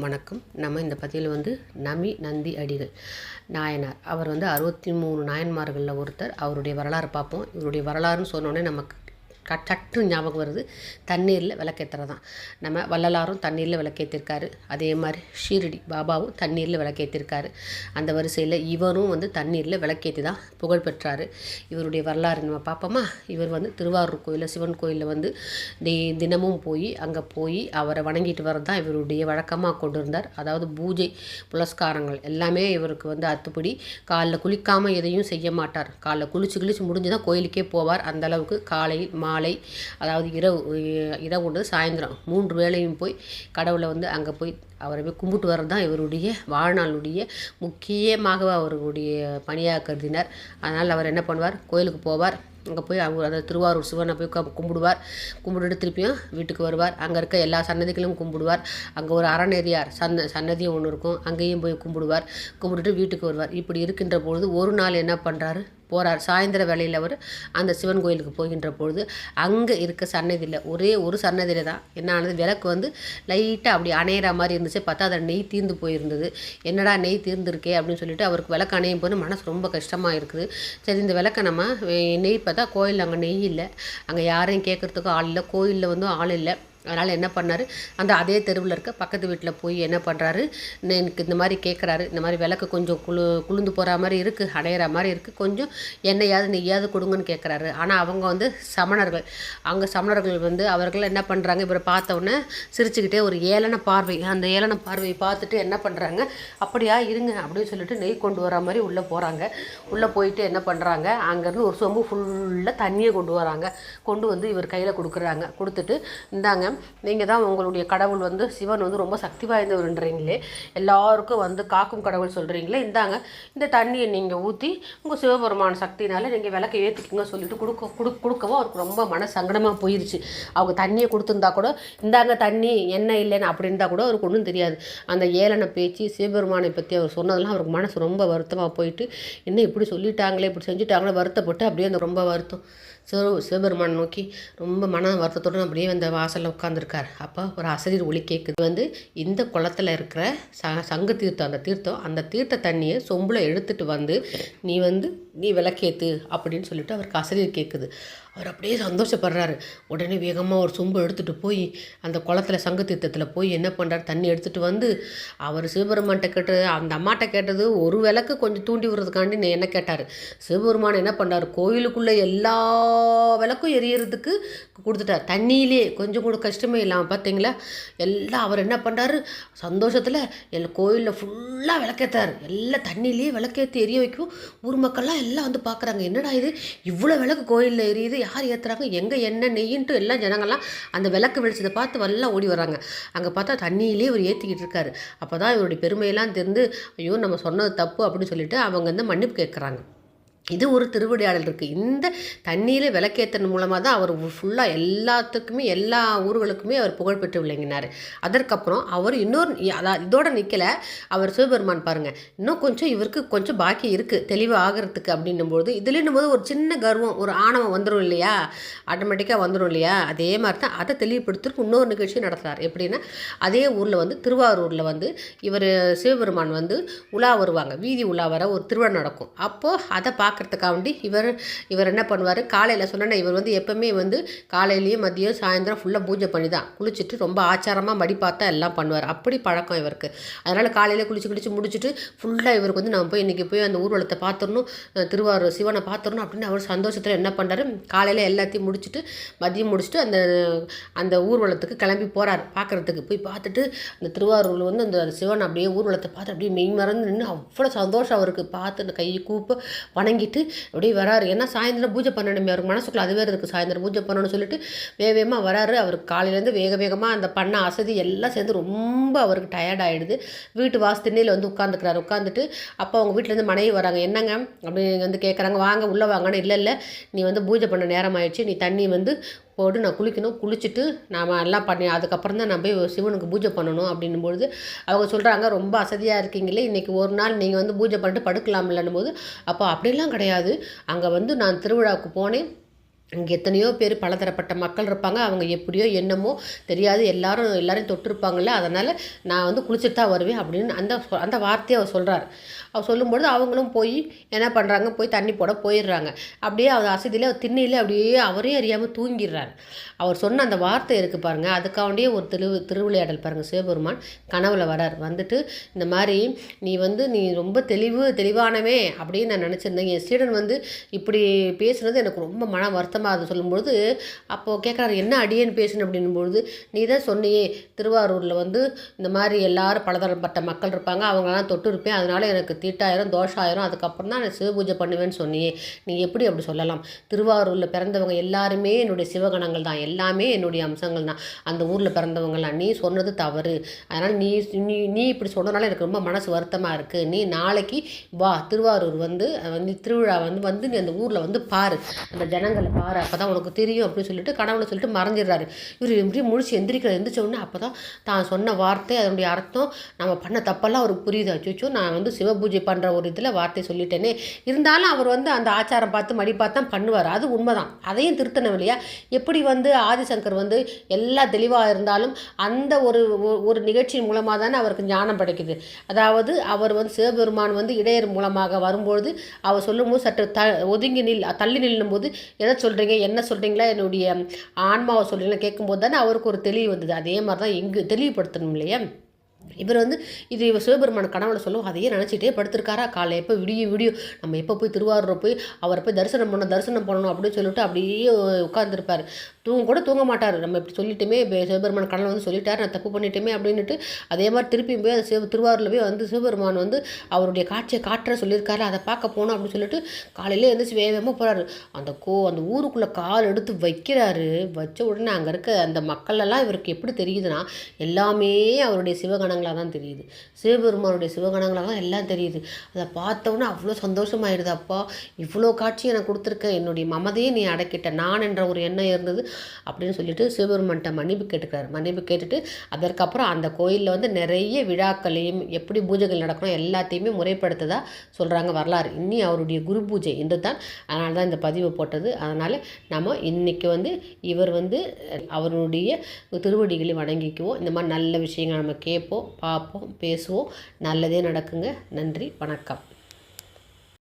எல்லோருக்கும் வணக்கம். நம்ம இந்த பதிவில் வந்து நமி நந்தி அடிகள் நாயனார். அவர் வந்து அறுபத்தி மூணு நாயன்மார்களில் ஒருத்தர். அவருடைய வரலாறு பார்ப்போம். இவருடைய வரலாறுன்னு சொன்னோடனே நமக்கு சட்டு ஞாபகம் வருது. தண்ணீரில் விளக்கேற்றுறது தான் நம்ம வள்ளலாரும் தண்ணீரில் விளக்கேற்றிருக்காரு அதே மாதிரி ஷீரடி பாபாவும் தண்ணீரில் விளக்கேற்றிருக்காரு அந்த வரிசையில் இவரும் வந்து தண்ணீரில் விளக்கேற்றி தான் புகழ் பெற்றார். இவருடைய வரலாறு நம்ம பார்ப்போமா? இவர் வந்து திருவாரூர் கோயிலில் சிவன் கோயிலில் வந்து தி தினமும் போய் அங்கே போய் அவரை வணங்கிட்டு வர்றது தான் இவருடைய வழக்கமாக கொண்டு இருந்தார் அதாவது பூஜை புலஸ்காரங்கள் எல்லாமே இவருக்கு வந்து அத்துப்படி காலில் குளிக்காமல் எதையும் செய்ய மாட்டார். காலைல குளிச்சு குளிச்சு முடிஞ்சு தான் கோயிலுக்கே போவார். அந்த அளவுக்கு காலை மாலை அதாவது இரவு இரவு கொண்டு சாயந்தரம். மூன்று வேளையும் போய் கடவுளை வந்து அங்கே போய் அவரை போய் கும்பிட்டு வர்றது தான் இவருடைய வாழ்நாளுடைய முக்கியமாக அவருடைய பணியாக கருதினார். அதனால் அவர் என்ன பண்ணுவார்? கோயிலுக்கு போவார். அங்கே போய் அவர் அந்த திருவாரூர் சிவனை போய் கும்பிடுவார். கும்பிட்டுட்டு திருப்பியும் வீட்டுக்கு வருவார். அங்கே இருக்க எல்லா சன்னதிகளும் கும்பிடுவார். அங்கே ஒரு அறநெறியார் சன்ன சன்னதியும் ஒன்று இருக்கும். அங்கேயும் போய் கும்பிடுவார். கும்பிட்டுட்டு வீட்டுக்கு வருவார். இப்படி இருக்கின்ற பொழுது ஒரு நாள் என்ன பண்ணுறாரு போகிறார் சாயந்தர வேலையில் அவர் அந்த சிவன் கோயிலுக்கு போகின்ற பொழுது அங்கே இருக்க சன்னதியில் ஒரே ஒரு சன்னதியில் தான் என்ன ஆனது? விளக்கு வந்து லைட்டாக அப்படி அணையிற மாதிரி இருந்துச்சு. பார்த்தா அதில் நெய் தீர்ந்து போயிருந்தது. என்னடா நெய் தீர்ந்துருக்கே அப்படின்னு சொல்லிட்டு அவருக்கு விளக்கு அணையும் போது மனசு ரொம்ப கஷ்டமாக இருக்குது. சரி இந்த விளக்கை நம்ம நெய் பார்த்தா கோயில் அங்கே நெய் இல்லை. அங்கே யாரையும் கேட்குறதுக்கும் ஆள் இல்லை. கோயிலில் வந்து ஆள் இல்லை. அதனால் என்ன பண்ணார்? அந்த அதே தெருவில் இருக்க பக்கத்து வீட்டில் போய் என்ன பண்ணுறாரு எனக்கு இந்த மாதிரி கேட்குறாரு இந்த மாதிரி விளக்கு கொஞ்சம் குளு குளுந்து போகிற மாதிரி இருக்குது அடையிற மாதிரி இருக்குது கொஞ்சம் எண்ணெயாவது நெய்யாவது கொடுங்கன்னு கேட்குறாரு ஆனால் அவங்க வந்து சமணர்கள். அங்கே சமணர்கள் வந்து அவர்கள் என்ன பண்ணுறாங்க இவரை பார்த்த சிரிச்சுக்கிட்டே ஒரு ஏளன பார்வை. அந்த ஏளன பார்வையை பார்த்துட்டு என்ன பண்ணுறாங்க அப்படியா இருங்க அப்படின்னு சொல்லிட்டு நெய் கொண்டு வர மாதிரி உள்ளே போகிறாங்க உள்ளே போயிட்டு என்ன பண்ணுறாங்க அங்கேருந்து ஒரு சொம்பு ஃபுல்லாக தண்ணியை கொண்டு வராங்க. கொண்டு வந்து இவர் கையில் கொடுக்குறாங்க. கொடுத்துட்டு இந்தாங்க நீங்கள் தான் உங்களுடைய கடவுள் வந்து சிவன் வந்து ரொம்ப சக்தி வாய்ந்தவர்ன்றீங்களே. எல்லாருக்கும் வந்து காக்கும் கடவுள் சொல்கிறீங்களே இந்தாங்க இந்த தண்ணியை நீங்கள் ஊற்றி உங்கள் சிவபெருமான சக்தினால் நீங்கள் விளக்க ஏற்றிக்கிங்க சொல்லிட்டு கொடுக்க கொடு கொடுக்கவும் அவருக்கு ரொம்ப மன சங்கடமாக போயிடுச்சு அவங்க தண்ணியை கொடுத்துருந்தா கூட இந்தாங்க தண்ணி என்ன இல்லைன்னு அப்படின்றா கூட அவருக்கு ஒன்றும் தெரியாது. அந்த ஏளன பேச்சு சிவபெருமானை பற்றி அவர் சொன்னதெல்லாம் அவருக்கு மனசு ரொம்ப வருத்தமாக போயிட்டு என்ன இப்படி சொல்லிட்டாங்களே இப்படி செஞ்சுட்டாங்களே வருத்தப்பட்டு அப்படியே அந்த ரொம்ப வருத்தம். சிவ சிவபெருமான் நோக்கி ரொம்ப மன வருத்தத்துடன் அப்படியே அந்த வாசலில் உட்காந்துருக்கார் அப்போ ஒரு அசரீர் ஒளி கேட்குது வந்து இந்த குளத்துல இருக்கிற ச சங்கு தீர்த்தம் அந்த தீர்த்தம் அந்த தீர்த்த தண்ணியை சொம்பில் எடுத்துகிட்டு வந்து நீ வந்து நீ விளக்கேத்து அப்படின்னு சொல்லிட்டு அவருக்கு அசரீர் கேட்குது அவர் அப்படியே சந்தோஷப்படுறாரு. உடனே வேகமாக ஒரு சொம்பு எடுத்துகிட்டு போய் அந்த குளத்துல சங்கு தீர்த்தத்தில் போய் என்ன பண்ணுறாரு தண்ணி எடுத்துகிட்டு வந்து அவர் சிவபெருமான்கிட்ட கேட்டது அந்த அம்மாட்ட கேட்டது ஒரு விளக்கு கொஞ்சம் தூண்டி விடுறதுக்காண்டி நீ என்ன கேட்டார். சிவபெருமான் என்ன பண்ணார்? கோயிலுக்குள்ளே எல்லா விளக்கும் எரியறதுக்கு கொடுத்துட்டார். தண்ணியிலே கொஞ்சம் கூட கஷ்டமே இல்லாமல் பார்த்தீங்களா எல்லாம் அவர் என்ன பண்ணுறாரு சந்தோஷத்தில் எல்லாம் கோயிலில் ஃபுல்லாக விளக்கேற்றார் எல்லாம் தண்ணியிலே விளக்கேற்றி எரிய வைக்கும். ஊர் மக்கள்லாம் எல்லாம் வந்து பார்க்குறாங்க என்னடா இது? இவ்வளோ விளக்கு கோயிலில் எரியுது. யார் ஏற்றுறாங்க எங்கே என்ன நெய்யின்ட்டு எல்லாம் ஜனங்கள்லாம் அந்த விளக்கு வெளிச்சதை பார்த்து எல்லாம் ஓடி வராங்க அங்கே பார்த்தா தண்ணியிலே இவர் ஏற்றிக்கிட்டு இருக்காரு. அப்போ தான் இவருடைய பெருமையெல்லாம் தெரிந்து ஐயோ நம்ம சொன்னது தப்பு அப்படின்னு சொல்லிட்டு அவங்க வந்து மன்னிப்பு கேட்குறாங்க இது ஒரு திருவிளையாடல் இருக்குது இந்த தண்ணியில் விளக்கேற்றன் மூலமாக தான் அவர் ஃபுல்லாக எல்லாத்துக்குமே எல்லா ஊர்களுக்குமே அவர் புகழ்பெற்று விளங்கினார். அதற்கப்புறம் அவர் இன்னொரு அதான் இதோட நிற்கல அவர் சிவபெருமான் பாருங்கள் இன்னும் கொஞ்சம் இவருக்கு கொஞ்சம் பாக்கி இருக்குது தெளிவு ஆகிறதுக்கு அப்படின்னும்போது இதுலன்னும் போது ஒரு சின்ன கர்வம் ஒரு ஆணவம் வந்துடும் இல்லையா? ஆட்டோமேட்டிக்காக வந்துடும் இல்லையா? அதே மாதிரி தான் அதை தெளிவுபடுத்துறதுக்கு இன்னொரு நிகழ்ச்சி நடத்துகிறார் எப்படின்னா அதே ஊரில் வந்து திருவாரூரில் வந்து இவர் சிவபெருமான் வந்து உலா வருவாங்க. வீதி உலா வர ஒரு திருவிழா நடக்கும். அப்போது அதை பார்க்க பார்க்கறதுக்காண்டி இவர் இவர் என்ன பண்ணுவார்? காலையில் சொன்னேன் இவர் வந்து எப்போவுமே வந்து காலையிலேயும் மதியம் சாயந்தரம் ஃபுல்லாக பூஜை பண்ணி தான் குளிச்சுட்டு ரொம்ப ஆச்சாரமாக மடி பார்த்தா எல்லாம் பண்ணுவார். அப்படி பழக்கம் இவருக்கு. அதனால் காலையில் குளிச்சு குளிச்சு முடிச்சுட்டு ஃபுல்லாக இவருக்கு வந்து நம்ம போய் இன்றைக்கி போய் அந்த ஊர்வலத்தை பார்த்துடணும் திருவாரூர் சிவனை பார்த்துடணும் அப்படின்னு அவர் சந்தோஷத்தில் என்ன பண்ணுறாரு காலையில் எல்லாத்தையும் முடிச்சுட்டு மதியம் முடிச்சுட்டு அந்த அந்த ஊர்வலத்துக்கு கிளம்பி போகிறார் பார்க்குறதுக்கு போய் பார்த்துட்டு அந்த திருவாரூரில் வந்து அந்த சிவன் அப்படியே ஊர்வலத்தை பார்த்து அப்படியே மெய் மறந்து நின்று அவ்வளோ சந்தோஷம் அவருக்கு. பார்த்து அந்த கையை வணங்கி வாங்கிட்டு அப்படியே வராரு. ஏன்னா சாயந்தரம் பூஜை பண்ணணுமே அவருக்கு மனசுக்குள்ள அது வேறு இருக்குது சாயந்தரம் பூஜை பண்ணணும்னு சொல்லிட்டு வேக வேகமாக வராரு. அவருக்கு காலையிலேருந்து வேக வேகமாக அந்த பண்ண அசதி எல்லாம் சேர்ந்து ரொம்ப அவருக்கு டயர்ட் ஆகிடுது வீட்டு வாசு திண்ணையில் வந்து உட்காந்துக்கிறாரு உட்காந்துட்டு அப்போ அவங்க வீட்டிலேருந்து மனைவி வராங்க. என்னங்க? அப்படின்னு வந்து கேட்குறாங்க வாங்க உள்ளே வாங்கன்னு இல்லை இல்லை. நீ வந்து பூஜை பண்ண நேரம் ஆயிடுச்சு. நீ தண்ணி வந்து போட்டு நான் குளிக்கணும். குளிச்சுட்டு நாம் எல்லாம் பண்ணி அதுக்கப்புறம் தான் நான் போய் சிவனுக்கு பூஜை பண்ணணும் அப்படின்னும் பொழுது அவங்க சொல்கிறாங்க ரொம்ப அசதியாக இருக்கீங்களே இன்றைக்கி ஒரு நாள் நீங்கள் வந்து பூஜை பண்ணிட்டு படுக்கலாம் இல்லைன்னும் போது அப்போ அப்படிலாம் கிடையாது. அங்கே வந்து நான் திருவிழாவுக்கு போனேன். இங்கே எத்தனையோ பேர் பலதரப்பட்ட மக்கள் இருப்பாங்க. அவங்க எப்படியோ என்னமோ தெரியாது. எல்லாரும் எல்லாரையும் தொட்டிருப்பாங்கல்ல. அதனால் நான் வந்து குளிச்சுட்டு தான் வருவேன் அப்படின்னு அந்த அந்த வார்த்தையை அவர் சொல்கிறார் அவர் சொல்லும்பொழுது அவங்களும் போய் என்ன பண்ணுறாங்க போய் தண்ணி போட போயிடுறாங்க. அப்படியே அவர் அசதியில் திண்ணையில் அப்படியே அவரே அறியாமல் தூங்கிடுறாரு. அவர் சொன்ன அந்த வார்த்தை இருக்குது பாருங்கள் அதுக்காண்டியே ஒரு திரு திருவிளையாடல் பாருங்கள் சிவபெருமான் கனவுல வரார் வந்துட்டு இந்த மாதிரி நீ வந்து நீ ரொம்ப தெளிவு தெளிவானவே அப்படின்னு நான் நினச்சிருந்தேன். என் சீடன் வந்து இப்படி பேசுனது எனக்கு ரொம்ப மன வருத்தம் வருத்தமாக அது சொல்லும்பொழுது அப்போது கேட்குறாரு என்ன அடியேன்னு பேசுன? அப்படின்னும்பொழுது நீ தான் சொன்னியே திருவாரூரில் வந்து இந்த மாதிரி எல்லாரும் பலதரப்பட்ட மக்கள் இருப்பாங்க. அவங்களாம் தொட்டு இருப்பேன். அதனால் எனக்கு தீட்டாயிரம் தோஷாயிரம். அதுக்கப்புறம் தான் நான் சிவபூஜை பண்ணுவேன்னு சொன்னியே. நீ எப்படி அப்படி சொல்லலாம்? திருவாரூரில் பிறந்தவங்க எல்லாருமே என்னுடைய சிவகணங்கள் தான். எல்லாமே என்னுடைய அம்சங்கள் தான். அந்த ஊரில் பிறந்தவங்கலாம் நீ சொன்னது தவறு. அதனால் நீ நீ நீ இப்படி சொன்னதுனால எனக்கு ரொம்ப மனசு வருத்தமாக இருக்குது நீ நாளைக்கு வா திருவாரூர் வந்து வந்து திருவிழா வந்து வந்து நீ அந்த ஊரில் வந்து பாரு. அந்த ஜனங்களை பாரு. அப்போ தான் உனக்கு தெரியும் அப்படின்னு சொல்லிட்டு கடவுளை சொல்லிட்டு மறைஞ்சிடுறாரு. இவர் எப்படி முழிச்சு எந்திரிக்கிற எந்திரிச்ச உடனே அப்போ தான் தான் சொன்ன வார்த்தை அதனுடைய அர்த்தம் நம்ம பண்ண தப்பெல்லாம் அவருக்கு புரியுது. அச்சோ நான் வந்து சிவபூஜை பண்ணுற ஒரு இதில் வார்த்தை சொல்லிட்டேனே. இருந்தாலும் அவர் வந்து அந்த ஆச்சாரம் பார்த்து மடி பார்த்து தான் பண்ணுவார். அது உண்மைதான். அதையும் திருத்தணும் இல்லையா? எப்படி வந்து ஆதிசங்கர் வந்து எல்லா தெளிவாக இருந்தாலும் அந்த ஒரு ஒரு நிகழ்ச்சியின் மூலமாக தானே அவருக்கு ஞானம் கிடைக்குது. அதாவது அவர் வந்து சிவபெருமான் வந்து இடையர் மூலமாக வரும்பொழுது அவர் சொல்லும்போது சற்று த ஒதுங்கி நில் தள்ளி நில்லும்போது எதை சொல்கிறீங்க என்ன சொல்கிறீங்களா என்னுடைய ஆன்மாவை சொல்கிறீங்களா கேட்கும்போது தானே அவருக்கு ஒரு தெளிவு வந்தது. அதே மாதிரி தான் இங்கு தெளிவுபடுத்தணும் இல்லையா? இவர் வந்து இது இவர் சிவபெருமான கனவுல சொல்லும் அதையே நினச்சிட்டே படுத்திருக்காரா? காலை எப்போ விடிய விடியும் நம்ம எப்போ போய் திருவாரூர் போய் அவரை போய் தரிசனம் பண்ணணும் தரிசனம் பண்ணணும் அப்படின்னு சொல்லிட்டு அப்படியே உட்காந்துருப்பார் தூங்க கூட தூங்க மாட்டார். நம்ம இப்படி சொல்லிட்டுமே சிவபெருமான சிவபெருமான் கனவுல வந்து சொல்லிட்டார் நான் தப்பு பண்ணிட்டேமே அப்படின்னுட்டு அதே மாதிரி திருப்பியும் போய் அந்த சிவ திருவாரூரில் போய் வந்து சிவபெருமான் வந்து அவருடைய காட்சியை காட்டுற சொல்லியிருக்காரு. அதை பார்க்க போகணும் அப்படின்னு சொல்லிட்டு காலையிலே எழுந்திரிச்சு வேகமாக போகிறாரு அந்த கோ அந்த ஊருக்குள்ளே கால் எடுத்து வைக்கிறாரு. வச்ச உடனே அங்கே இருக்க அந்த மக்கள் எல்லாம் இவருக்கு எப்படி தெரியுதுன்னா எல்லாமே அவருடைய சிவகணங்களாக தான் தெரியுது. சிவபெருமானுடைய சிவகணங்களாக தான் எல்லாம் தெரியுது. அதை பார்த்தோன்னே அவ்வளோ சந்தோஷமாயிடுது அப்பா இவ்வளோ காட்சி எனக்கு கொடுத்துருக்கேன் என்னுடைய மமதையை நீ அடக்கிட்ட. நான் என்ற ஒரு எண்ணம் இருந்தது அப்படின்னு சொல்லிட்டு சிவபெருமான்கிட்ட மன்னிப்பு கேட்டுக்கிறார். மன்னிப்பு கேட்டுட்டு அதற்கப்புறம் அந்த கோயிலில் வந்து நிறைய விழாக்களையும் எப்படி பூஜைகள் நடக்கணும் எல்லாத்தையுமே முறைப்படுத்ததாக சொல்கிறாங்க வரலாறு. இன்னி அவருடைய குரு பூஜை என்று தான் அதனால தான் இந்த பதிவு போட்டது. அதனால் நம்ம இன்றைக்கி வந்து இவர் வந்து அவருடைய திருவடிகளை வணங்கிக்குவோம். இந்த மாதிரி நல்ல விஷயங்கள் நம்ம கேட்போம். பார்ப்போம் பேசுவோம். நல்லதே நடக்குங்க. நன்றி வணக்கம்.